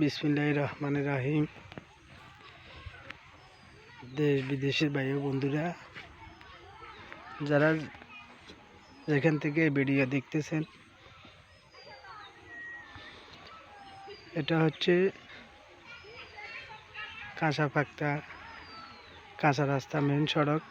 বিসমিল্লাহ রহমান রাহিম। দেশ বিদেশের ও বন্ধুরা, যারা যেখান থেকে ভিডিও দেখতেছেন, এটা হচ্ছে কাঁচা পাক্তা কাঁচা রাস্তা মেন সড়ক।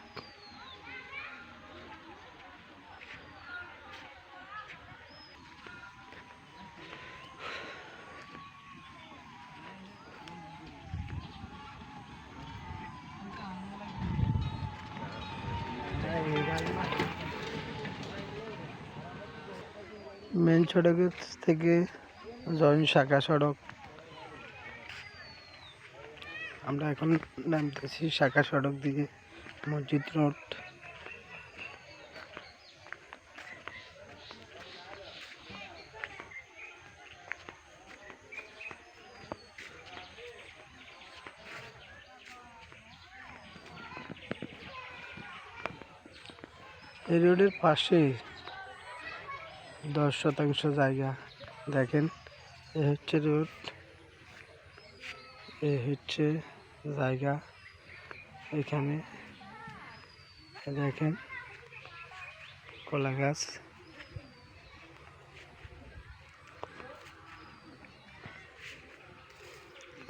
মেন সড়কের থেকে জয়েন শাখা সড়ক। আমরা এখন নামতেছি শাখা সড়ক দিয়ে মসজিদ রোড। এই রোডের পাশে দশ শতাংশ জায়গা। দেখেন, এ হচ্ছে রোড, এ হচ্ছে জায়গা। এখানে দেখেন, কলা গাছ।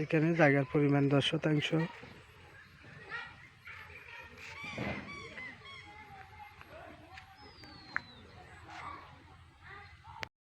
এখানে জায়গার পরিমাণ দশ শতাংশ।